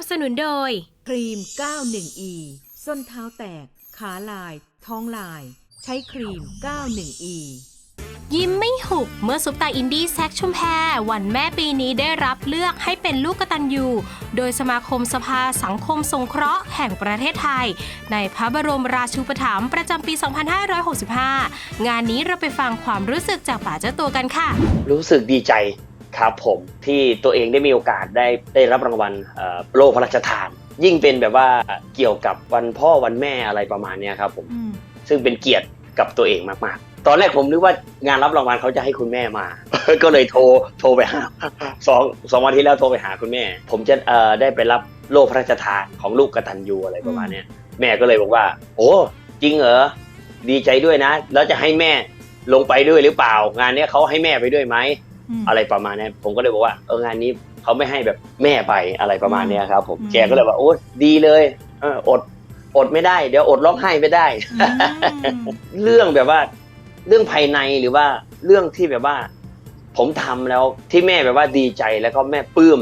นับสนุนโดย ครีม 91E ส้นเท้าแตก ขาลาย ท้องลาย ใช้ครีม 91E ยิ้มไม่หุบเมื่อซุปตาอินดี้แซคชุมแพรวันแม่ปีนี้ได้รับเลือกให้เป็นลูกกตัญญูโดยสมาคมสภาสังคมสงเคราะห์แห่งประเทศไทย ในพระบรมราชูปถัมภ์ประจำปี 2565 งานนี้เราไปฟังความรู้สึกจากป่าเจ้าตัวกันค่ะ รู้สึกดีใจ ครับผมที่ตัวเองได้มีโอกาสได้ได้รับรางวัลเอ่อโล่พระราชทาน ยิ่งเป็นแบบว่าเกี่ยวกับวันพ่อวันแม่อะไรประมาณเนี้ยครับผมซึ่งเป็นเกียรติกับตัวเองมากๆ ตอนแรกผมนึกว่างานรับรางวัลเขาจะให้คุณแม่มา ก็เลยโทรโทรไปหาสองสองวันที่แล้วโทรไปหาคุณแม่ ผมจะเอ่อได้ไปรับโล่พระราชทานของลูกกตัญญูอะไรประมาณเนี้ยแม่ก็เลยบอกว่า โอ้จริงเหรอดีใจด้วยนะ แล้วจะให้แม่ลงไปด้วยหรือเปล่า งานเนี้ยเขาให้แม่ไปด้วยไหม อะไรประมาณเนี้ยผมก็เลยบอกว่าเอองานนี้เขาไม่ให้แบบแม่ไปอะไรประมาณเนี้ยครับผมอืมแกก็เลยว่าโอ้ดีเลยเอออดอดไม่ได้ เดี๋ยวอดร้องไห้ไม่ได้ เรื่องแบบว่า เรื่องภายในหรือว่าเรื่องที่แบบว่า ผมทำแล้วที่แม่แบบว่าดีใจแล้วก็แม่ปลื้ม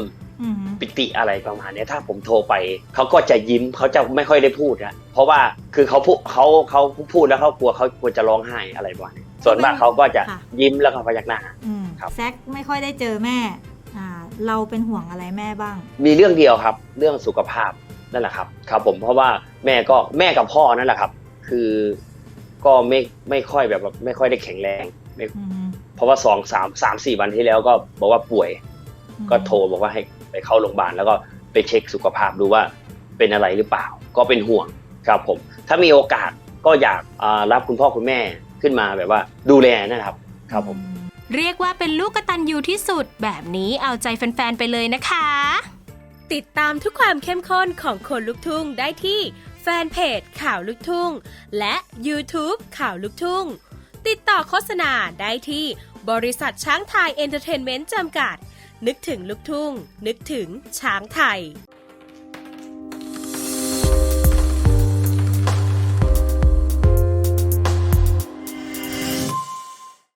ปิติอะไรประมาณเนี้ยถ้าผมโทรไปเขาก็จะยิ้มเขาจะไม่ค่อยได้พูดนะเพราะว่าคือเขาพูดเขาเขาพูดแล้วเขากลัวเขากลัวจะร้องไห้อะไรประมาณนี้ส่วนมากเขาก็จะค่ะยิ้มแล้วก็พยักหน้าอืม ครับแซกไม่ค่อยได้เจอแม่อ่าเราเป็นห่วงอะไรแม่บ้าง มีเรื่องเดียวครับ เรื่องสุขภาพนั่นแหละครับครับผมเพราะว่าแม่ก็แม่กับพ่อนั่นแหละครับ คือก็ไม่ไม่ค่อยแบบว่าไม่ค่อยได้แข็งแรงไม่อืมเพราะว่าสองสามสามสี่วันที่แล้วก็บอกว่าป่วย ก็โทรบอกว่าให้ไปเข้าโรงพยาบาลแล้วก็ไปเช็คสุขภาพดูว่าเป็นอะไรหรือเปล่า ก็เป็นห่วงครับผม ถ้ามีโอกาสก็อยากอ่ารับคุณพ่อคุณแม่ขึ้นมาแบบว่าดูแลนะครับ ครับผม เรียกว่าเป็นลูกกระตัญญูที่สุด แบบนี้เอาใจแฟน ๆ ไปเลยนะคะ ติดตามทุกความเข้มข้นของคนลุกทุ่งได้ที่แฟนเพจข่าวลุกทุ่ง และ YouTube ข่าวลุกทุ่ง ติดต่อโฆษณาได้ที่บริษัทช้างไทยเอนเตอร์เทนเมนต์จำกัด นึกถึงลุกทุ่ง นึกถึงช้างไทย